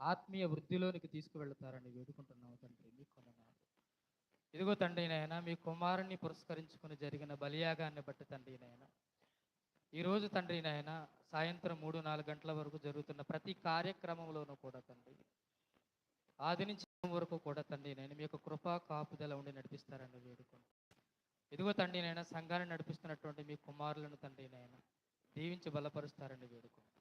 ఆత్మీయ వృద్ధిలోనికి తీసుకువెళ్తారని వేడుకుంటున్నాము తండ్రి. మీ కొందనాలు ఇదిగో తండ్రి నాయన మీ కుమారుణ్ణి పురస్కరించుకుని జరిగిన బలియాగాన్ని బట్టి తండ్రి నాయన. ఈరోజు తండ్రి నాయన సాయంత్రం మూడు నాలుగు గంటల వరకు జరుగుతున్న ప్రతి కార్యక్రమంలోనూ కూడా తండ్రి ఆది నుంచి వరకు కూడా తండ్రి నేను మీ యొక్క కృపా కాపుదల ఉండి నడిపిస్తారని వేడుకుంటూ ఇదిగో తండ్రి నేను సంఘాన్ని నడిపిస్తున్నటువంటి మీ కుమారులను తండ్రి నాయన దీవించి బలపరుస్తారని వేడుకుంటూ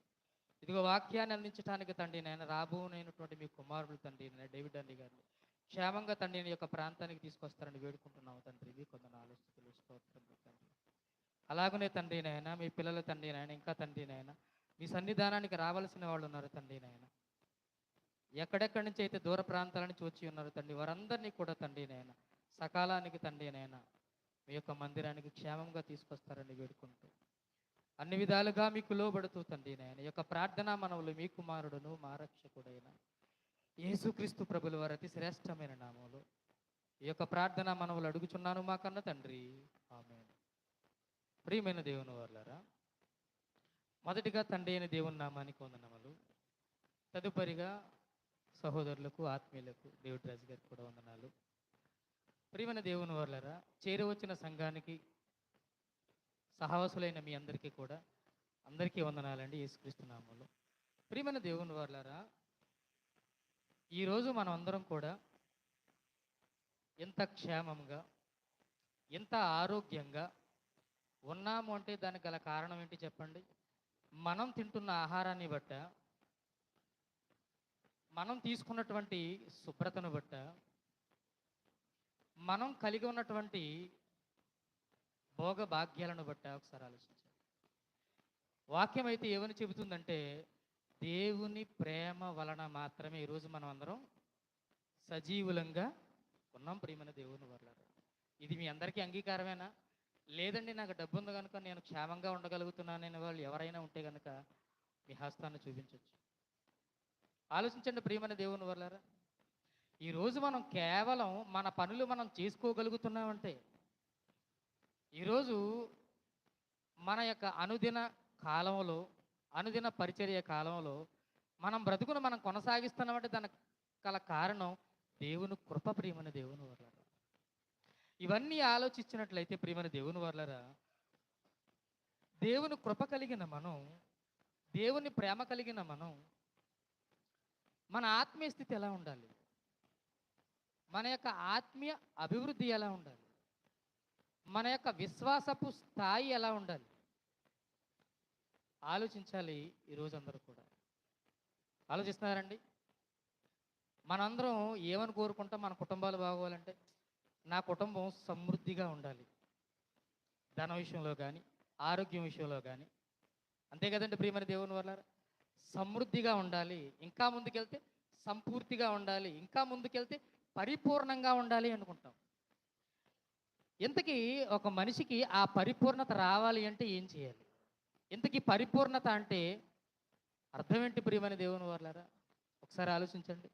ఇదిగో వాక్యాన్ని అందించడానికి తండ్రి నేను రాబోనైనటువంటి మీ కుమారుడు తండ్రి నేను డేవిడ్ అండి గారిని. క్షేమంగా తండ్రిని యొక్క ప్రాంతానికి తీసుకొస్తారని వేడుకుంటున్నాము తండ్రి. మీ కొంత ఆలోచనలు స్తోత్రం తండ్రి. అలాగనే తండ్రి నాయన మీ పిల్లల తండ్రి నాయన ఇంకా తండ్రి నాయన మీ సన్నిధానానికి రావాల్సిన వాళ్ళు ఉన్నారు తండ్రి నాయన. ఎక్కడెక్కడి నుంచి అయితే దూర ప్రాంతాల నుంచి వచ్చి ఉన్నారు తండ్రి వారందరినీ కూడా తండ్రి నాయన సకాలానికి తండ్రి నాయన మీ యొక్క మందిరానికి క్షేమంగా తీసుకొస్తారని వేడుకుంటూ అన్ని విధాలుగా మీకు లోబడుతూ తండ్రి నాయన యొక్క ప్రార్థన మనవులు మీ కుమారుడును మా రక్షకుడైన యేసుక్రీస్తు ప్రభుల వారి అతి శ్రేష్టమైన నామంలో ఈ యొక్క ప్రార్థన మనవులు అడుగుచున్నాను మా కన్న తండ్రి. ఆమె ప్రియమైన దేవుని వాళ్ళారా మొదటిగా తండ్రి అయిన దేవుని నామానికి వందనములు. తదుపరిగా సహోదరులకు ఆత్మీయులకు దేవుడి రాజు గారికి కూడా వందనాలు. ప్రియమైన దేవుని వాళ్ళారా చేరవచ్చిన సంఘానికి సహవాసులైన మీ అందరికీ కూడా అందరికీ వందనాలండి యేసుక్రీస్తు నామంలో. ప్రియమైన దేవుని వాళ్ళారా ఈరోజు మనం అందరం కూడా ఎంత క్షేమంగా ఎంత ఆరోగ్యంగా ఉన్నాము అంటే దానికి గల కారణం ఏంటి చెప్పండి? మనం తింటున్న ఆహారాన్ని బట్ట మనం తీసుకున్నటువంటి శుభ్రతను బట్ట మనం కలిగి ఉన్నటువంటి భోగ భాగ్యాలను బట్టి ఒకసారి ఆలోచించండి వాక్యం అయితే ఏమని చెబుతుందంటే దేవుని ప్రేమ వలన మాత్రమే ఈరోజు మనం అందరం సజీవులంగా ఉన్నాం ప్రియమైన దేవుని వల్ల ఇది మీ అందరికీ అంగీకారమేనా? లేదండి నాకు డబ్బు ఉంది కనుక నేను క్షేమంగా ఉండగలుగుతున్నానని వాళ్ళు ఎవరైనా ఉంటే కనుక మీ హస్తాన్ని చూపించవచ్చు ఆలోచించండి ప్రియమైన దేవుని వల్లరా ఈరోజు మనం కేవలం మన పనులు మనం చేసుకోగలుగుతున్నామంటే ఈరోజు మన యొక్క అనుదిన కాలంలో అనుదిన పరిచర్య కాలంలో మనం బ్రతుకును మనం కొనసాగిస్తున్నామంటే దానికి గల కారణం దేవుని కృప ప్రియమైన దేవుని వర్లరా. ఇవన్నీ ఆలోచించినట్లయితే ప్రియమైన దేవుని వర్లరా దేవుని కృప కలిగిన మనం దేవుని ప్రేమ కలిగిన మనం మన ఆత్మీయ స్థితి ఎలా ఉండాలి? మన యొక్క ఆత్మీయ అభివృద్ధి ఎలా ఉండాలి? మన యొక్క విశ్వాసపు స్థాయి ఎలా ఉండాలి? ఆలోచించాలి ఈరోజు అందరూ కూడా. ఆలోచిస్తున్నారండి? మనందరం ఏమని కోరుకుంటాం? మన కుటుంబాలు బాగోవాలంటే నా కుటుంబం సమృద్ధిగా ఉండాలి. ధన విషయంలో కానీ ఆరోగ్యం విషయంలో కానీ అంతే కదండి ప్రియమైన దేవుని వల్ల సమృద్ధిగా ఉండాలి. ఇంకా ముందుకెళ్తే సంపూర్తిగా ఉండాలి. ఇంకా ముందుకెళ్తే పరిపూర్ణంగా ఉండాలి అనుకుంటాం. ఇంతకీ ఒక మనిషికి ఆ పరిపూర్ణత రావాలి అంటే ఏం చేయాలి? ఇంతకీ పరిపూర్ణత అంటే అర్థం ఏంటి ప్రియమైన దేవుని వాళ్ళారా ఒకసారి ఆలోచించండి.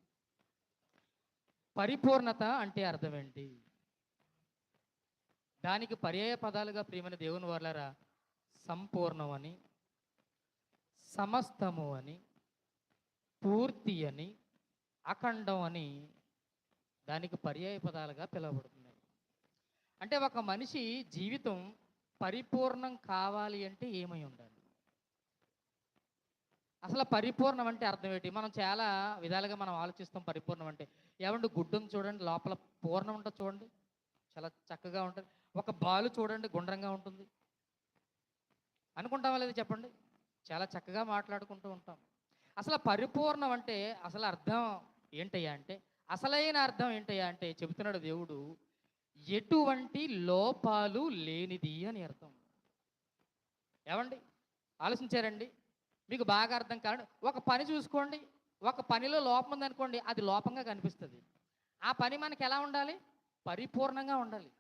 పరిపూర్ణత అంటే అర్థం ఏంటి? దానికి పర్యాయ పదాలుగా ప్రియమైన దేవుని వాళ్ళారా సంపూర్ణం అని సమస్తము అని పూర్తి అని అఖండం అని దానికి పర్యాయ పదాలుగా పిలవబడుతుంది. అంటే ఒక మనిషి జీవితం పరిపూర్ణం కావాలి అంటే ఏమై ఉండాలి? అసలు పరిపూర్ణం అంటే అర్థం ఏంటి? మనం చాలా విధాలుగా మనం ఆలోచిస్తాం పరిపూర్ణం అంటే. ఏమండి గుడ్డును చూడండి లోపల పూర్ణం ఉంటుంది చూడండి. చాలా చక్కగా ఉంటుంది. ఒక బాలు చూడండి గుండ్రంగా ఉంటుంది. అనుకుంటామా లేదా చెప్పండి? చాలా చక్కగా మాట్లాడుకుంటూ ఉంటాం. అసలు పరిపూర్ణం అంటే అసలు అర్థం ఏంటయ్యా అంటే అసలైన అర్థం ఏంటయ్యా అంటే చెబుతున్నాడు దేవుడు ఎటువంటి లోపాలు లేనిది అని అర్థం. ఏమండి? ఆలోచించారండి? మీకు బాగా అర్థం కాదు. ఒక పని చూసుకోండి. ఒక పనిలో లోపం ఉందనుకోండి అది లోపంగా కనిపిస్తుంది. ఆ పని మనకి ఎలా ఉండాలి? పరిపూర్ణంగా ఉండాలి.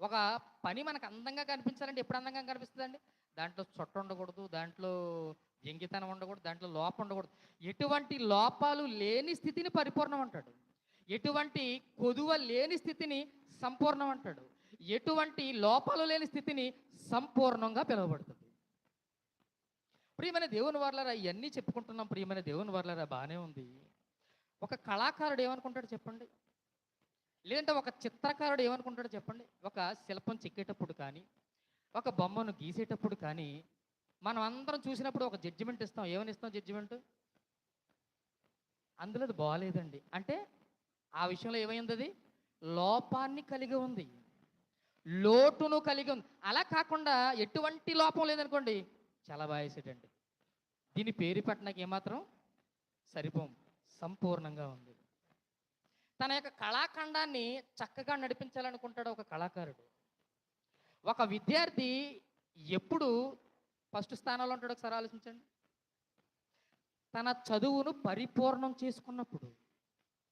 ఒక పని మనకు అందంగా కనిపించాలంటే ఎప్పుడు అందంగా కనిపిస్తుందండి? దాంట్లో చొట్ట ఉండకూడదు దాంట్లో ఎంగితనం ఉండకూడదు దాంట్లో లోపం ఉండకూడదు. ఎటువంటి లోపాలు లేని స్థితిని పరిపూర్ణం అంటాడు. ఎటువంటి కొదువ లేని స్థితిని సంపూర్ణం అంటాడు. ఎటువంటి లోపాలు లేని స్థితిని సంపూర్ణంగా పిలువబడుతుంది. ప్రియమైన దేవుని వర్లరా ఇవన్నీ చెప్పుకుంటున్నాం. ప్రియమైన దేవుని వర్లరా బాగానే ఉంది. ఒక కళాకారుడు ఏమనుకుంటాడు చెప్పండి? లేదంటే ఒక చిత్రకారుడు ఏమనుకుంటాడు చెప్పండి? ఒక శిల్పం చెక్కేటప్పుడు కానీ ఒక బొమ్మను గీసేటప్పుడు కానీ మనం అందరం చూసినప్పుడు ఒక జడ్జిమెంట్ ఇస్తాం. ఏమని ఇస్తాం జడ్జిమెంట్ అందులో అది బాగాలేదండి అంటే ఆ విషయంలో ఏమైంది అది లోపాన్ని కలిగి ఉంది. లోటును కలిగి ఉంది. అలా కాకుండా ఎటువంటి లోపం లేదనుకోండి చాలా బాగా దీని పేరు పెట్టడానికి ఏమాత్రం సరిపోం సంపూర్ణంగా ఉంది. తన యొక్క కళాఖండాన్ని చక్కగా నడిపించాలనుకుంటాడు ఒక కళాకారుడు. ఒక విద్యార్థి ఎప్పుడు ఫస్ట్ స్థానంలో ఉంటాడు ఒకసారి ఆలోచించండి. తన చదువును పరిపూర్ణం చేసుకున్నప్పుడు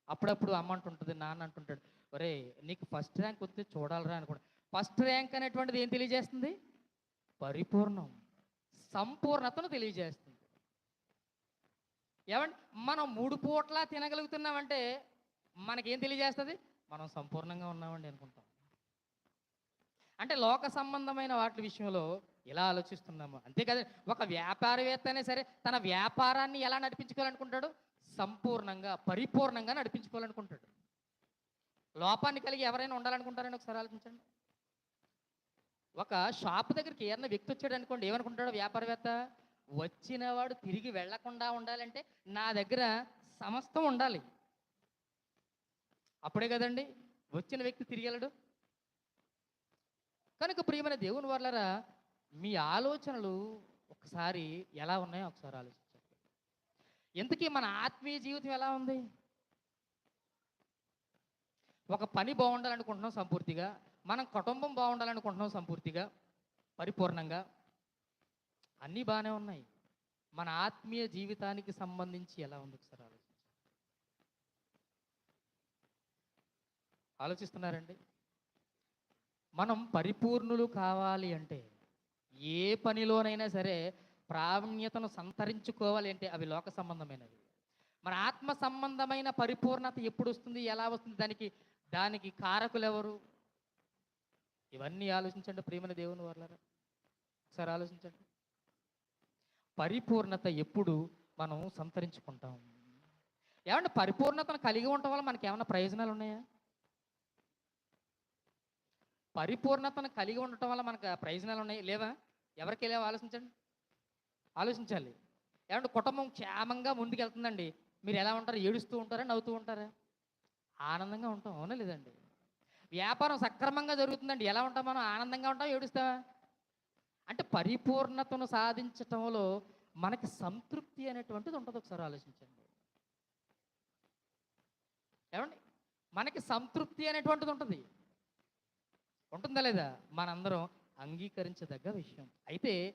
అప్పుడప్పుడు అమ్మ అంటుంటుంది నాన్న అంటుంటాడు ఒరే నీకు ఫస్ట్ ర్యాంక్ వస్తే చూడాలరా అనుకోండి ఫస్ట్ ర్యాంక్ అనేటువంటిది ఏం తెలియజేస్తుంది? పరిపూర్ణం సంపూర్ణతను తెలియజేస్తుంది. ఏమంటే మనం మూడు పూట్లా తినగలుగుతున్నామంటే మనకేం తెలియజేస్తుంది? మనం సంపూర్ణంగా ఉన్నామండి అనుకుంటాం. అంటే లోక సంబంధమైన వాటి విషయంలో ఇలా ఆలోచిస్తున్నాము. అంతే కదా ఒక వ్యాపారవేత్త అయినా సరే తన వ్యాపారాన్ని ఎలా నడిపించుకోవాలనుకుంటాడు? సంపూర్ణంగా పరిపూర్ణంగా నడిపించుకోవాలనుకుంటాడు. లోపాన్ని కలిగి ఎవరైనా ఉండాలనుకుంటారని ఒకసారి ఆలోచించండి. ఒక షాప్ దగ్గరికి ఏదైనా వ్యక్తి వచ్చాడు అనుకోండి ఏమనుకుంటాడు వ్యాపారవేత్త? వచ్చినవాడు తిరిగి వెళ్ళకుండా ఉండాలంటే నా దగ్గర సమస్తం ఉండాలి. అప్పుడే కదండి వచ్చిన వ్యక్తి తిరిగి వెళ్ళడు. కనుక ప్రియమైన దేవుని వర్లరా మీ ఆలోచనలు ఒకసారి ఎలా ఉన్నాయో ఒకసారి ఆలోచన ఇంతకీ మన ఆత్మీయ జీవితం ఎలా ఉంది? ఒక పని బాగుండాలనుకుంటున్నాం సంపూర్తిగా మనం కుటుంబం బాగుండాలనుకుంటున్నాం సంపూర్తిగా పరిపూర్ణంగా అన్నీ బాగానే ఉన్నాయి. మన ఆత్మీయ జీవితానికి సంబంధించి ఎలా ఉంది ఒకసారి ఆలోచించండి. ఆలోచిస్తున్నారండి? మనం పరిపూర్ణులు కావాలి అంటే ఏ పనిలోనైనా సరే ప్రావీణ్యతను సంతరించుకోవాలి అంటే అవి లోక సంబంధమైనవి. మన ఆత్మ సంబంధమైన పరిపూర్ణత ఎప్పుడు వస్తుంది ఎలా వస్తుంది దానికి దానికి కారకులు ఎవరు ఇవన్నీ ఆలోచించండి ప్రేమని దేవుని వర్లరా ఒకసారి ఆలోచించండి. పరిపూర్ణత ఎప్పుడు మనం సంతరించుకుంటాం? ఏమంటే పరిపూర్ణతను కలిగి ఉండటం వల్ల మనకి ఏమైనా ప్రయోజనాలు ఉన్నాయా? పరిపూర్ణతను కలిగి ఉండటం వల్ల మనకు ప్రయోజనాలు ఉన్నాయి లేవా? ఎవరికి లేవా? ఆలోచించండి. ఆలోచించాలి. ఏమంటే కుటుంబం క్షేమంగా ముందుకెళ్తుందండి. మీరు ఎలా ఉంటారు? ఏడుస్తూ ఉంటారా? నవ్వుతూ ఉంటారా? ఆనందంగా ఉంటాం అవునా లేదండి? వ్యాపారం సక్రమంగా జరుగుతుందండి. ఎలా ఉంటాం మనం? ఆనందంగా ఉంటాం ఏడుస్తామా? అంటే పరిపూర్ణతను సాధించటంలో మనకి సంతృప్తి అనేటువంటిది ఉంటుంది ఒకసారి ఆలోచించండి. ఏమండి? మనకి సంతృప్తి అనేటువంటిది ఉంటుంది. ఉంటుందా లేదా? మనందరం అంగీకరించదగ్గ విషయం. అయితే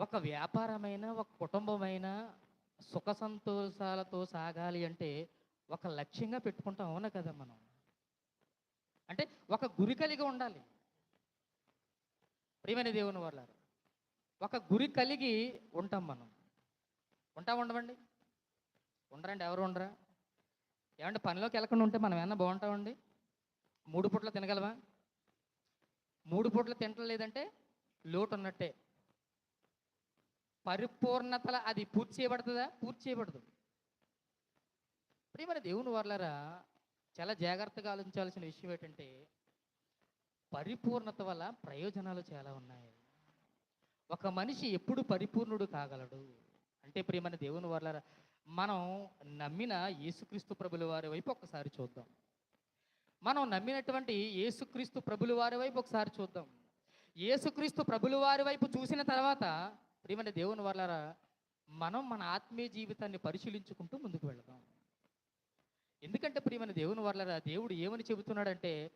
ఒక వ్యాపారమైన ఒక కుటుంబమైన సుఖ సంతోషాలతో సాగాలి అంటే ఒక లక్ష్యంగా పెట్టుకుంటాం అవునా కదా మనం? అంటే ఒక గురి కలిగి ఉండాలి. ప్రియమైన దేవుని వాళ్ళారు ఒక గురి కలిగి ఉంటాం మనం. ఉంటాం ఉండమండి ఉండరండి ఎవరు ఉండరా? ఏమంటే పనిలోకి వెళ్ళకుండా ఉంటే మనం ఏమన్నా బాగుంటామండి? మూడు పూట్ల తినగలవా? మూడు పూట్ల తింటలేదంటే లోటు ఉన్నట్టే. పరిపూర్ణతల అది పూర్తి చేయబడుతుందా? పూర్తి చేయబడదు. ప్రియమైన దేవుని వర్లరా చాలా జాగ్రత్తగా ఆలోచించాల్సిన విషయం ఏంటంటే పరిపూర్ణత వల్ల ప్రయోజనాలు చాలా ఉన్నాయి. ఒక మనిషి ఎప్పుడు పరిపూర్ణుడు కాగలడు? అంటే ప్రియమైన దేవుని వాళ్ళరా మనం నమ్మిన యేసుక్రీస్తు ప్రభుల వారి వైపు ఒకసారి చూద్దాం. మనం నమ్మినటువంటి యేసుక్రీస్తు ప్రభుల వారి వైపు ఒకసారి చూద్దాం. యేసుక్రీస్తు ప్రభుల వారి వైపు చూసిన తర్వాత ప్రియమైన దేవుని వాళ్ళరా మనం మన ఆత్మీయ జీవితాన్ని పరిశీలించుకుంటూ ముందుకు వెళదాం. ఎందుకంటే ప్రియమైన దేవుని వాళ్ళరా దేవుడు ఏమని చెబుతున్నాడంటే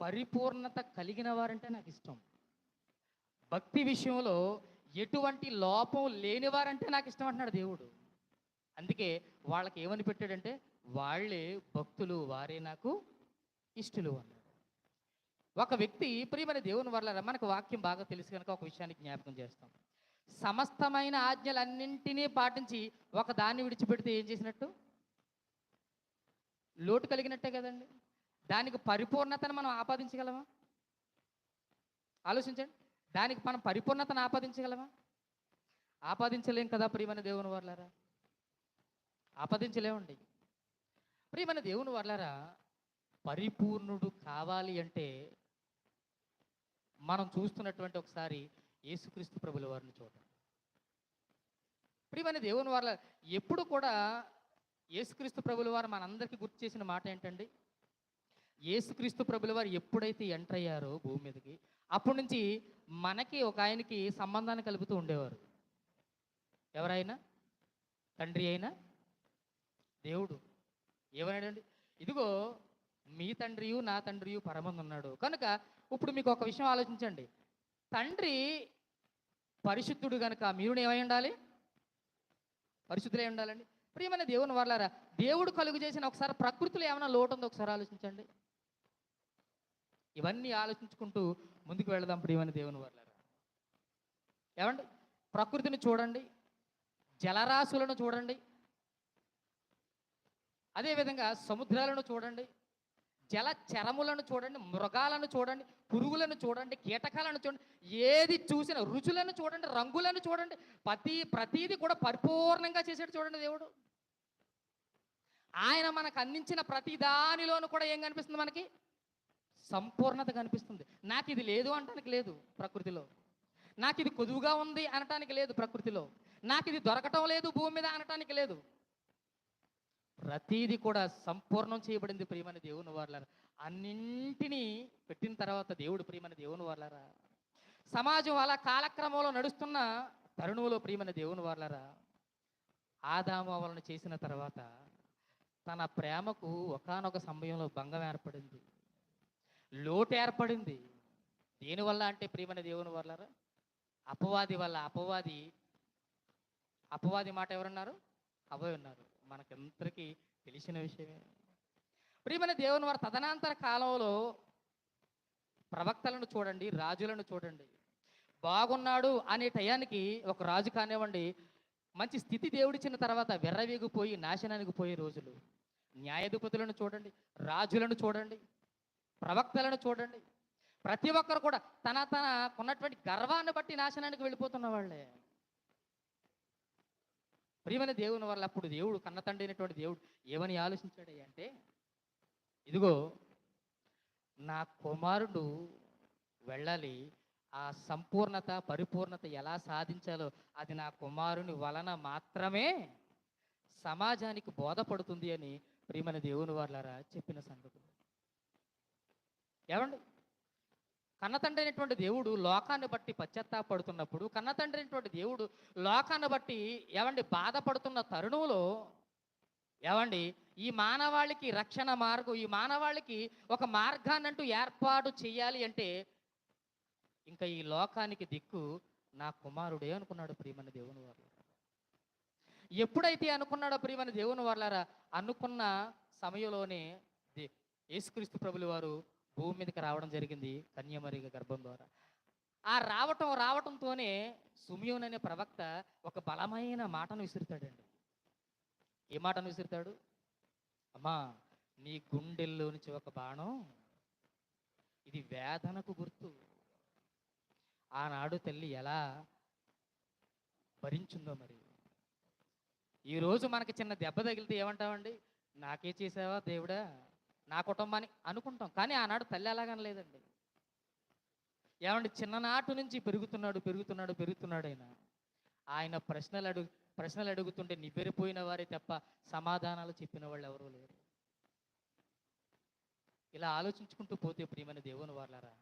పరిపూర్ణత కలిగిన వారంటే నాకు ఇష్టం. భక్తి విషయంలో ఎటువంటి లోపం లేని వారంటే నాకు ఇష్టం అంటున్నాడు దేవుడు. అందుకే వాళ్ళకి ఏమని పెట్టాడంటే వాళ్ళే భక్తులు వారే నాకు ఇష్టలు అన్నాడు ఒక వ్యక్తి ప్రియమైన దేవుని వల్ల మనకు వాక్యం బాగా తెలుసు కనుక ఒక విషయాన్ని జ్ఞాపకం చేస్తాం. సమస్తమైన ఆజ్ఞలన్నింటినీ పాటించి ఒక దాన్ని విడిచిపెడితే ఏం చేసినట్టు? లోటు కలిగినట్టే కదండి. దానికి పరిపూర్ణతను మనం ఆపాదించగలమా? ఆలోచించండి. దానికి మనం పరిపూర్ణతను ఆపాదించగలమా? ఆపాదించలేం కదా ప్రియమైన దేవుని వర్లారా? ఆపాదించలేమండి. ప్రియమైన దేవుని వర్లారా పరిపూర్ణుడు కావాలి అంటే మనం చూస్తున్నటువంటి ఒకసారి యేసుక్రీస్తు ప్రభుల వారిని చూడటం. ప్రియమైన దేవుని వారి ఎప్పుడు కూడా యేసుక్రీస్తు ప్రభుల వారు మనందరికీ గుర్తు చేసిన మాట ఏంటండి? యేసుక్రీస్తు ప్రభుల వారు ఎప్పుడైతే ఎంటర్ అయ్యారో భూమి మీదకి అప్పటి నుంచి మనకి ఒక ఆయనకి సంబంధాన్ని కలుపుతూ ఉండేవారు. ఎవరైనా? తండ్రి అయినా? దేవుడు. ఏమన్నాడండి ఇదిగో మీ తండ్రియు నా తండ్రియు పరమందు ఉన్నాడు కనుక ఇప్పుడు మీకు ఒక విషయం ఆలోచించండి. తండ్రి పరిశుద్ధుడు కనుక మీరుని ఏమై ఉండాలి? పరిశుద్ధులే ఉండాలండి. ప్రియమైన దేవుని వర్లారా దేవుడు కలుగు చేసిన ఒకసారి ప్రకృతిలో ఏమైనా లోటు ఉందో ఒకసారి ఆలోచించండి. ఇవన్నీ ఆలోచించుకుంటూ ముందుకు వెళదాం ప్రియమైన దేవుని వర్లారా. ఏమండి? ప్రకృతిని చూడండి జలరాశులను చూడండి అదేవిధంగా సముద్రాలను చూడండి జల చరములను చూడండి మృగాలను చూడండి పురుగులను చూడండి కీటకాలను చూడండి ఏది చూసిన రుచులను చూడండి రంగులను చూడండి ప్రతి ప్రతీది కూడా పరిపూర్ణంగా చేసాడు చూడండి దేవుడు. ఆయన మనకు అందించిన ప్రతి దానిలోనూ కూడా ఏం కనిపిస్తుంది మనకి? సంపూర్ణత కనిపిస్తుంది. నాకు ఇది లేదు అనటానికి లేదు ప్రకృతిలో. నాకు ఇది కొదువుగా ఉంది అనటానికి లేదు ప్రకృతిలో. నాకు ఇది దొరకటం లేదు భూమి మీద అనటానికి లేదు. ప్రతీది కూడా సంపూర్ణం చేయబడింది ప్రియమైన దేవుని వాళ్ళారా అన్నింటినీ పెట్టిన తర్వాత దేవుడు ప్రియమైన దేవుని వాళ్ళారా సమాజం అలా కాలక్రమంలో నడుస్తున్న తరుణంలో ప్రియమైన దేవుని వాళ్ళారా ఆదాము అవలను చేసిన తర్వాత తన ప్రేమకు ఒకానొక సమయంలో భంగం ఏర్పడింది. లోటు ఏర్పడింది. దేనివల్ల అంటే ప్రియమైన దేవుని వాళ్ళారా అపవాది వల్ల అపవాది అపవాది మాట ఎవరున్నారు? అభయ ఉన్నారు మనకందరికీ తెలిసిన విషయమే. ప్రియమైన దేవుని వారు తదనంతర కాలంలో ప్రవక్తలను చూడండి రాజులను చూడండి. బాగున్నాడు అనే టయానికి ఒక రాజు కానివ్వండి మంచి స్థితి దేవుడిచ్చిన తర్వాత వెర్రవీగిపోయి నాశనానికి పోయే రోజులు. న్యాయాధిపతులను చూడండి రాజులను చూడండి ప్రవక్తలను చూడండి. ప్రతి ఒక్కరు కూడా తన తన ఉన్నటువంటి గర్వాన్ని బట్టి నాశనానికి వెళ్ళిపోతున్న వాళ్ళే. ప్రియమైన దేవుని వల్ల అప్పుడు దేవుడు కన్నతండి అయినటువంటి దేవుడు ఏమని ఆలోచించాడు అంటే ఇదిగో నా కుమారుడు వెళ్ళాలి ఆ సంపూర్ణత పరిపూర్ణత ఎలా సాధించాలో అది నా కుమారుని వలన మాత్రమే సమాజానికి బోధపడుతుంది అని ప్రియమైన దేవుని వాళ్ళారా చెప్పిన సంగతులు. ఏమండి? కన్నతండ్రి అయినటువంటి దేవుడు లోకాన్ని బట్టి పశ్చాత్తాపడుతున్నప్పుడు కన్నతండ్రి అయినటువంటి దేవుడు లోకాన్ని బట్టి ఏమండి బాధపడుతున్న తరుణంలో ఏమండి ఈ మానవాళికి రక్షణ మార్గం ఈ మానవాళికి ఒక మార్గాన్ని అంటూ ఏర్పాటు చేయాలి అంటే ఇంకా ఈ లోకానికి దిక్కు నా కుమారుడే అనుకున్నాడు ప్రియమైన దేవుని వారు ఎప్పుడైతే అనుకున్నాడో ప్రియమైన దేవుని వాళ్ళారా అనుకున్న సమయంలోనే దే- యేసుక్రీస్తు ప్రభులు వారు భూమి మీదకి రావడం జరిగింది కన్యామరిగ గర్భం ద్వారా. ఆ రావటం రావటంతోనే సుమియోన్ అనే ప్రవక్త ఒక బలమైన మాటను విసురుతాడండి. ఏ మాటను విసురుతాడు? అమ్మా నీ గుండెల్లో నుంచి ఒక బాణం ఇది వేదనకు గుర్తు. ఆనాడు తల్లి ఎలా భరించిందో మరి. ఈరోజు మనకి చిన్న దెబ్బ తగిలితే ఏమంటామండి నాకే చేసావా దేవుడా? నా కుటుంబాన్ని అనుకుంటాం. కానీ ఆనాడు తల్లి అలాగనలేదండి ఏమంటే చిన్ననాటి నుంచి పెరుగుతున్నాడు పెరుగుతున్నాడు పెరుగుతున్నాడు ఆయన ఆయన ప్రశ్నలు అడుగు ప్రశ్నలు అడుగుతుంటే నివ్వెరిపోయిన వారే తప్ప సమాధానాలు చెప్పిన వాళ్ళు ఎవరూ లేరు. ఇలా ఆలోచించుకుంటూ పోతే ప్రియమైన దేవుని వాళ్ళారా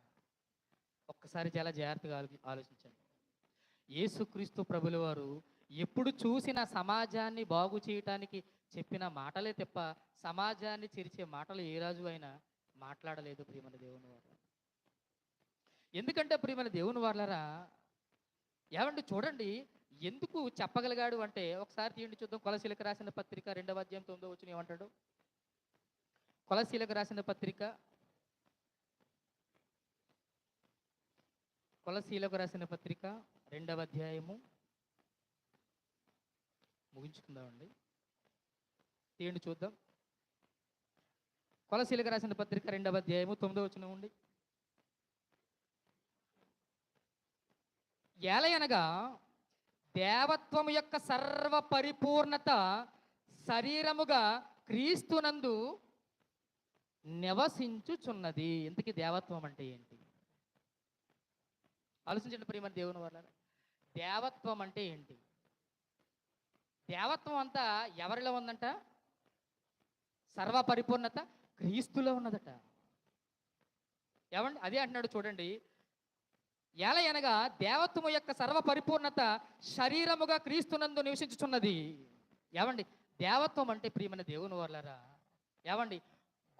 ఒక్కసారి చాలా జాగ్రత్తగా ఆలోచించండి. యేసుక్రీస్తు ప్రభుల వారు ఎప్పుడు చూసిన సమాజాన్ని బాగు చేయటానికి చెప్పిన మాటలే తప్ప సమాజాన్ని చిరిచే మాటలు ఏ రాజు అయినా మాట్లాడలేదు ప్రియమైన దేవుని వారు. ఎందుకంటే ప్రియమైన దేవుని వాళ్ళరా ఏమండి చూడండి ఎందుకు చెప్పగలిగాడు అంటే ఒకసారి తీయండి చూద్దాం. కొలశీలకు రాసిన పత్రిక రెండవ అధ్యాయం తొమ్మిదో వచ్చిన ఏమంటాడు? కొలశీలకు రాసిన పత్రిక కొలశీలకు రాసిన పత్రిక రెండవ అధ్యాయము. ముగించుకుందామండి. తీయండి చూద్దాం. కొలశీలకు రాసిన పత్రిక రెండవ అధ్యాయము తొమ్మిదో వచ్చిన ఉండి ఏలయనగా దేవత్వము యొక్క సర్వ పరిపూర్ణత శరీరముగా క్రీస్తునందు నివసించుచున్నది. ఇంతకీ దేవత్వం అంటే ఏంటి? ఆలోచించండి ప్రియమ దేవుని వల్ల దేవత్వం అంటే ఏంటి? దేవత్వం అంతా ఎవరిలో ఉందంట? సర్వ పరిపూర్ణత క్రీస్తులో ఉన్నదట. ఏమండి? అదే అంటున్నాడు చూడండి. ఎలా అనగా దేవత్వము యొక్క సర్వ పరిపూర్ణత శరీరముగా క్రీస్తునందు నివసించుచున్నది. ఏమండి? దేవత్వం అంటే ప్రియమైన దేవుని వర్లరా ఏమండి?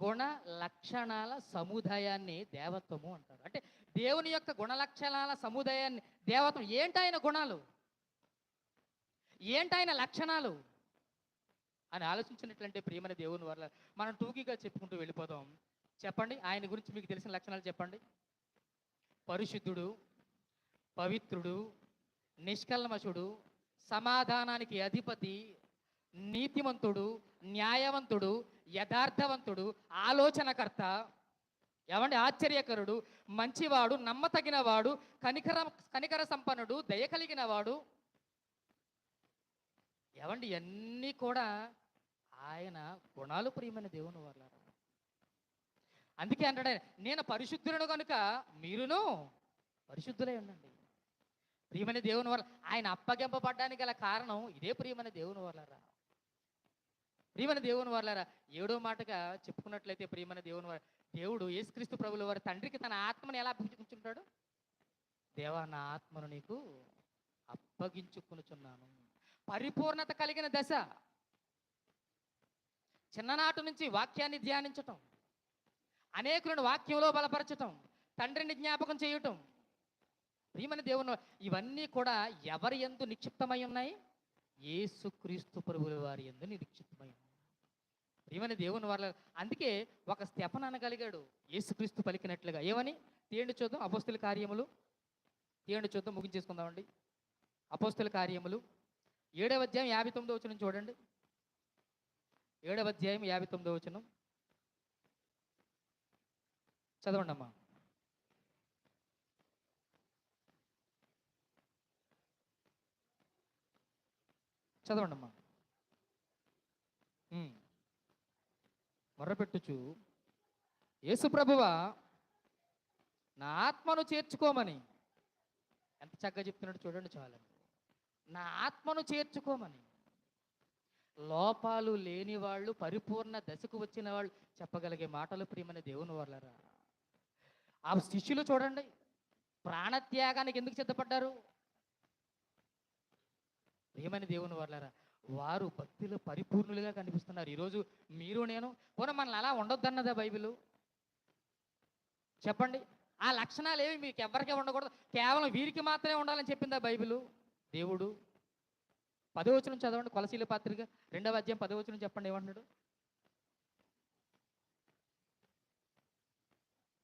గుణ లక్షణాల సముదాయాన్ని దేవత్వము అంటారు. అంటే దేవుని యొక్క గుణ లక్షణాల సముదాయాన్ని దేవత్వం ఏంటాయన గుణాలు? ఏంటాయన లక్షణాలు? అని ఆలోచించినట్లంటే ప్రియమైన దేవుని వల్ల మనం టూకీగా చెప్పుకుంటూ వెళ్ళిపోదాం. చెప్పండి ఆయన గురించి మీకు తెలిసిన లక్షణాలు చెప్పండి. పరిశుద్ధుడు పవిత్రుడు నిష్కల్మషుడు సమాధానానికి అధిపతి నీతిమంతుడు న్యాయవంతుడు యథార్థవంతుడు ఆలోచనకర్త ఏమండి ఆశ్చర్యకరుడు మంచివాడు నమ్మతగినవాడు కనికర కనికర సంపన్నుడు దయ కలిగినవాడు ఏమండి ఇవన్నీ కూడా ఆయన గుణాలు ప్రియమైన దేవుని వాళ్ళ అందుకే అంటాడు నేను పరిశుద్ధులను కనుక మీరును పరిశుద్ధులై ఉండండి. ప్రియమైన దేవుని వల్ల ఆయన అప్పగింపబడ్డానికి గల కారణం ఇదే ప్రియమైన దేవుని వల్లరా ప్రియమైన దేవుని వల్లరా ఏడో మాటగా చెప్పుకున్నట్లయితే ప్రియమైన దేవుని వల్ల దేవుడు యేసుక్రీస్తు ప్రభుల వారి తండ్రికి తన ఆత్మను ఎలా అప్పగించుకుంటాడు దేవా నా ఆత్మను నీకు అప్పగించుకునుచున్నాను. పరిపూర్ణత కలిగిన దశ. చిన్ననాటి నుంచి వాక్యాన్ని ధ్యానించటం అనేకులను వాక్యంలో బలపరచటం తండ్రిని జ్ఞాపకం చేయటం. ప్రియమని దేవుని ఇవన్నీ కూడా ఎవరి ఎందు నిక్షిప్తమై ఉన్నాయి? ఏసుక్రీస్తు ప్రభుల వారి ఎందు నిక్షిప్తమై ఉన్నాయి. దేవుని వారి అందుకే ఒక స్తెపన అనగలిగాడు. ఏసుక్రీస్తు పలికినట్లుగా. ఏమని? తీయండి చూద్దాం. అపోస్తుల కార్యములు. తీయండి చూద్దాం. ముగించేసుకుందామండి. అపోస్తుల కార్యములు. ఏడవ అధ్యాయం యాభై తొమ్మిదో వచనం చూడండి. ఏడవ అధ్యాయం యాభై తొమ్మిదో వచనం. చదవండి అమ్మా. చదవండి అమ్మా. మొర్రపెట్టుచు. యేసుప్రభువా నా ఆత్మను చేర్చుకోమని. ఎంత చక్కగా చెప్తున్నాడు చూడండి చాలండి. నా ఆత్మను చేర్చుకోమని. లోపాలు లేని వాళ్ళు పరిపూర్ణ దశకు వచ్చిన వాళ్ళు చెప్పగలిగే మాటలు ప్రియమైన దేవుని వాళ్ళరా ఆ శిష్యులు చూడండి ప్రాణత్యాగానికి ఎందుకు సిద్ధపడ్డారు? ప్రియమైన దేవుని వాళ్ళరా వారు భక్తిలో పరిపూర్ణులుగా కనిపిస్తున్నారు. ఈరోజు మీరు నేను పోనీ మనల్ని అలా ఉండొద్దన్నదా బైబిల్? చెప్పండి ఆ లక్షణాలు ఏవి మీకు ఎవరికే ఉండకూడదు. కేవలం వీరికి మాత్రమే ఉండాలని చెప్పిందా బైబిల్? దేవుడు పదవచనం చదవండి. కొలసీల పాత్రిక రెండవ అధ్యాయం పదవచనం చెప్పండి. ఏమంటున్నాడు?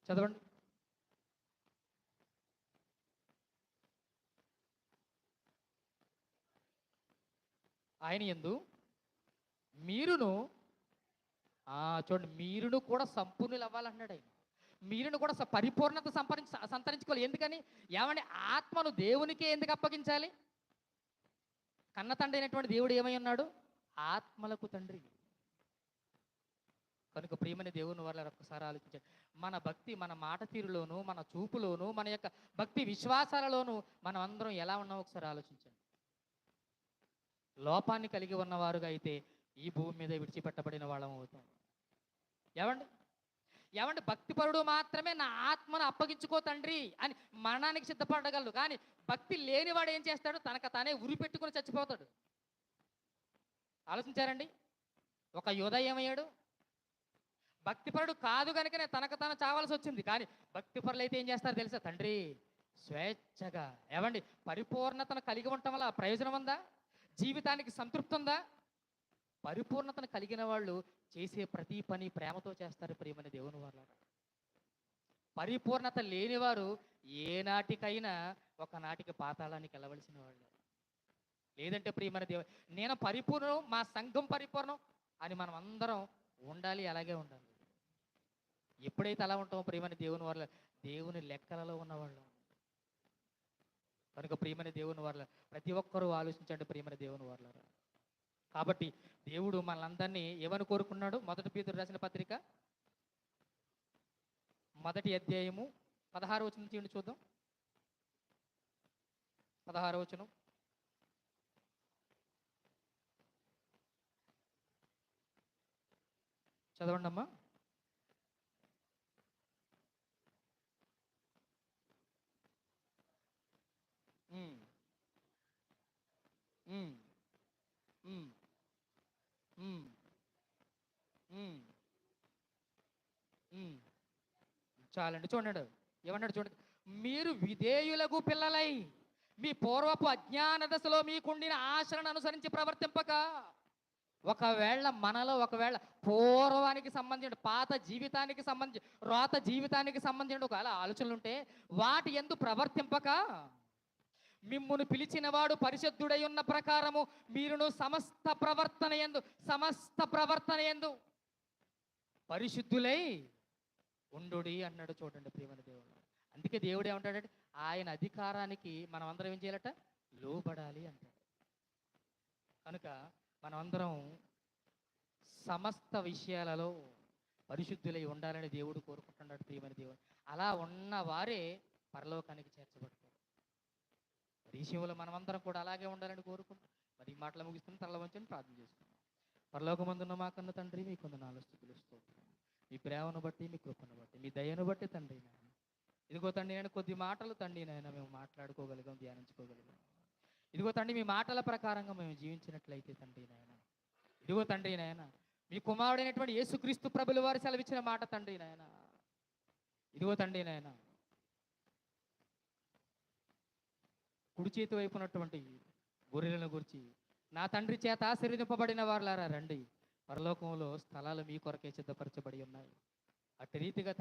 చదవండి. ఆయన ఎందు మీరును ఆ, చూడండి మీరును కూడా సంపూర్ణులు అవ్వాలన్నాడు ఆయన. మీరును కూడా పరిపూర్ణత సంపాదించ సంతరించుకోవాలి. ఎందుకని? ఏమంటే ఆత్మను దేవునికే ఎందుకు అప్పగించాలి? కన్న తండ్రి అయినటువంటి దేవుడు ఏమై ఉన్నాడు? ఆత్మలకు తండ్రి. కనుక ప్రియమైన దేవుని వల్ల ఒక్కసారి ఆలోచించండి. మన భక్తి మన మాట తీరులోను మన చూపులోను మన యొక్క భక్తి విశ్వాసాలలోను మనం అందరం ఎలా ఉన్నామో ఒకసారి ఆలోచించండి. లోపాన్ని కలిగి ఉన్నవారుగా అయితే ఈ భూమి మీద విడిచిపెట్టబడిన వాళ్ళం అవుతాం. ఏమండి? ఏమంటే భక్తిపరుడు మాత్రమే నా ఆత్మను అప్పగించుకో తండ్రి అని మరణానికి సిద్ధపడగలడు. కానీ భక్తి లేనివాడు ఏం చేస్తాడు? తనకు తానే ఉరి పెట్టుకుని చచ్చిపోతాడు. ఆలోచించారండి? ఒక యోధ ఏమయ్యాడు? భక్తిపరుడు కాదు కనుకనే తనకు తాను చావాల్సి వచ్చింది. కానీ భక్తిపరులు అయితే ఏం చేస్తారు తెలుసా తండ్రి? స్వేచ్ఛగా. ఏమండి పరిపూర్ణతను కలిగి ఉండటం వల్ల ప్రయోజనం ఉందా? జీవితానికి సంతృప్తి ఉందా? పరిపూర్ణతను కలిగిన వాళ్ళు చేసే ప్రతి పని ప్రేమతో చేస్తారు ప్రియమని దేవుని వారు పరిపూర్ణత లేనివారు ఏనాటికైనా ఒకనాటికి ఒక నాటికి పాతాళానికి వెళ్ళవలసిన వాళ్ళు లేదంటే ప్రియమైన దేవ నేను పరిపూర్ణం మా సంఘం పరిపూర్ణం అని మనం అందరం ఉండాలి అలాగే ఉండాలి. ఎప్పుడైతే అలా ఉంటామో ప్రియమైన దేవుని వాళ్ళ దేవుని లెక్కలలో ఉన్నవాళ్ళు. కనుక ప్రియమైన దేవుని వాళ్ళ ప్రతి ఒక్కరూ ఆలోచించండి ప్రియమైన దేవుని వాళ్ళరా కాబట్టి దేవుడు మనందరినీ ఏమని కోరుకున్నాడు మొదటి పీతుడు రాసిన పత్రిక మొదటి అధ్యాయము పదహారు వచనం తీయండి చూద్దాం పదహారు వచనం చదవండి అమ్మా Mm. Mm. Mm. చాలండి. చూడండి. ఏమన్నాడు చూడండి. మీరు విధేయులకు పిల్లలై మీ పూర్వపు అజ్ఞాన దశలో మీకుండిన ఆశలను అనుసరించి ప్రవర్తింపక ఒకవేళ మనలో ఒకవేళ పూర్వానికి సంబంధించిన పాత జీవితానికి సంబంధించి రోత జీవితానికి సంబంధించిన ఒకవేళ ఆలోచనలు ఉంటే వాటి ఎందు ప్రవర్తింపక మిమ్మును పిలిచినవాడు పరిశుద్ధుడై ఉన్న ప్రకారము మీరును సమస్త ప్రవర్తన ఎందు సమస్త ప్రవర్తన ఎందు. పరిశుద్ధులై ఉండుడి అన్నాడు చూడండి ప్రియమైన దేవుడు. అందుకే దేవుడు ఏమంటాడంటే ఆయన అధికారానికి మనం అందరం ఏం చేయాలట? లోబడాలి అంటాడు. కనుక మనమందరం సమస్త విషయాలలో పరిశుద్ధులై ఉండాలని దేవుడు కోరుకుంటున్నాడు ప్రియమైన దేవుడు. అలా ఉన్న వారే పరలోకానికి చేర్చబడుతుంది విషయంలో మనమందరం కూడా అలాగే ఉండాలని కోరుకుంటాం మరి ఈ మాటలు ముగిస్తున్న తరల వంచని ప్రార్థన చేసుకున్నాం పరలోకమందున్న మా కన్న తండ్రి మీ కొంత నాలుగు స్థుతులు మీ ప్రేమను బట్టి మీ కృపను బట్టి మీ దయను బట్టి తండ్రి నాయన. ఇదిగో తండ్రి నేను కొద్ది మాటలు తండ్రి నాయన మేము మాట్లాడుకోగలిగాం ధ్యానించుకోగలిగాం. ఇదిగో తండ్రి మీ మాటల ప్రకారంగా మేము జీవించినట్లయితే తండ్రి నాయన. ఇదిగో తండ్రి నాయన మీ కుమారుడైనటువంటి యేసుక్రీస్తు ప్రభుల వారు సెలవిచ్చిన మాట తండ్రి నాయన. ఇదిగో తండ్రి నాయనా కుడి చేతి వైపు ఉన్నటువంటి గొర్రెలను గురించి నా తండ్రి చేత ఆశీర్వదింపబడిన వారులారా రండి. పరలోకంలో స్థలాలు మీ కొరకే సిద్ధపరచబడి ఉన్నాయి. అటు రీతిగా